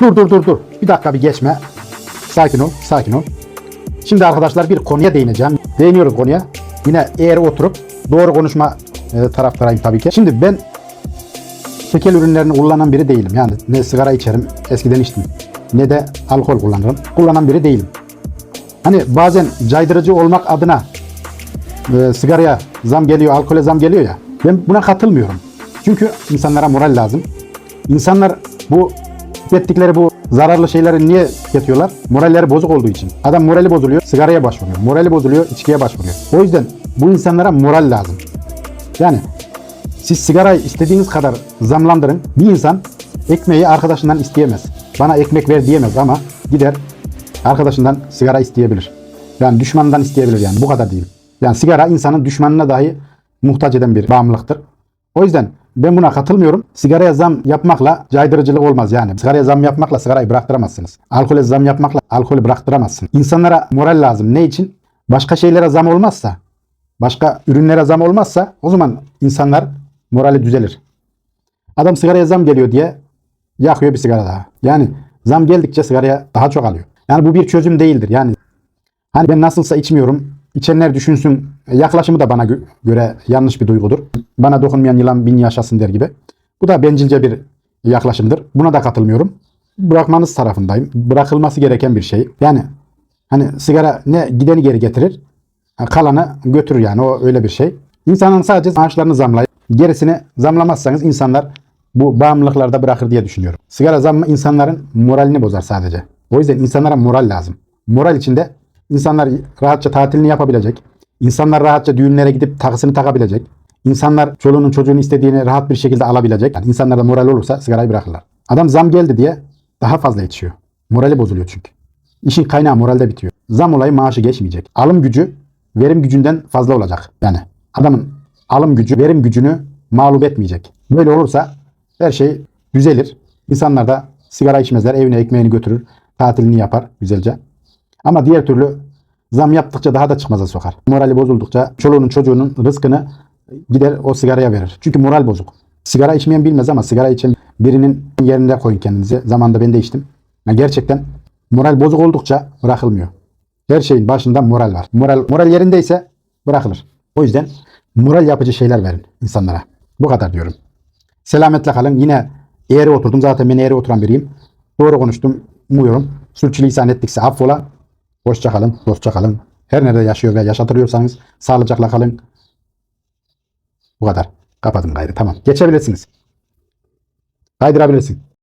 Dur dur dur dur. Bir dakika bir geçme. Sakin ol, sakin ol. Şimdi arkadaşlar bir konuya değineceğim. Değiniyorum konuya. Yine eğer oturup doğru konuşma e, tabii ki. Şimdi ben şeker ürünlerini kullanan biri değilim. Yani ne sigara içerim, eskiden içtim. Ne de alkol kullanırım. Kullanan biri değilim. Hani bazen caydırıcı olmak adına e, sigaraya zam geliyor, alkole zam geliyor ya. Ben buna katılmıyorum. Çünkü insanlara moral lazım. İnsanlar bu tükettikleri bu zararlı şeyleri niye tüketiyorlar? Moralleri bozuk olduğu için. Adam morali bozuluyor, sigaraya başvuruyor. Morali bozuluyor, içkiye başvuruyor. O yüzden bu insanlara moral lazım. Yani siz sigarayı istediğiniz kadar zamlandırın. Bir insan ekmeği arkadaşından isteyemez. Bana ekmek ver diyemez ama gider arkadaşından sigara isteyebilir. Yani düşmanından isteyebilir yani bu kadar değil. Yani sigara insanın düşmanına dahi muhtaç eden bir bağımlılıktır. O yüzden ben buna katılmıyorum. Sigaraya zam yapmakla caydırıcılık olmaz yani. Sigaraya zam yapmakla sigarayı bıraktıramazsınız. Alkole zam yapmakla alkolü bıraktıramazsınız. İnsanlara moral lazım. Ne için? Başka şeylere zam olmazsa, başka ürünlere zam olmazsa o zaman insanlar morali düzelir. Adam sigaraya zam geliyor diye yakıyor bir sigara daha. Yani zam geldikçe sigaraya daha çok alıyor. Yani bu bir çözüm değildir. Yani hani ben nasılsa içmiyorum. İçenler düşünsün. Yaklaşımı da bana gö- göre yanlış bir duygudur. Bana dokunmayan yılan bin yaşasın der gibi. Bu da bencilce bir yaklaşımdır. Buna da katılmıyorum. Bırakmanız tarafındayım. Bırakılması gereken bir şey. Yani hani sigara ne gideni geri getirir, ha, kalanı götürür yani o öyle bir şey. İnsanın sadece maaşlarını zamlayıp gerisini zamlamazsanız insanlar bu bağımlılıklarda bırakır diye düşünüyorum. Sigara zammı insanların moralini bozar sadece. O yüzden insanlara moral lazım. Moral içinde insanlar rahatça tatilini yapabilecek. İnsanlar rahatça düğünlere gidip takısını takabilecek. İnsanlar çoluğunun çocuğun istediğini rahat bir şekilde alabilecek. Yani insanlarda moral olursa sigarayı bırakırlar. Adam zam geldi diye daha fazla içiyor. Morali bozuluyor çünkü. İşin kaynağı moralde bitiyor. Zam olayı maaşı geçmeyecek. Alım gücü verim gücünden fazla olacak. Yani adamın alım gücü verim gücünü mağlup etmeyecek. Böyle olursa her şey düzelir. İnsanlar da sigara içmezler. Evine ekmeğini götürür. Tatilini yapar güzelce. Ama diğer türlü zam yaptıkça daha da çıkmaza sokar. Morali bozuldukça çoluğunun çocuğunun rızkını gider o sigaraya verir. Çünkü moral bozuk. Sigara içmeyen bilmez ama sigara içen birinin yerinde koyun kendinizi. Zamanında ben de içtim. Yani gerçekten moral bozuk oldukça bırakılmıyor. Her şeyin başında moral var. Moral, moral yerindeyse bırakılır. O yüzden moral yapıcı şeyler verin insanlara. Bu kadar diyorum. Selametle kalın. Yine eğri oturdum. Zaten ben eğri oturan biriyim. Doğru konuştum. Umuyorum. Sürçülisan ettikse affola. Hoşça kalın. Dostça kalın. Her nerede yaşıyor ve yaşatılıyorsanız sağlıcakla kalın. Bu kadar. Kapadım gayrı. Tamam. Geçebilirsiniz. Kaydırabilirsin.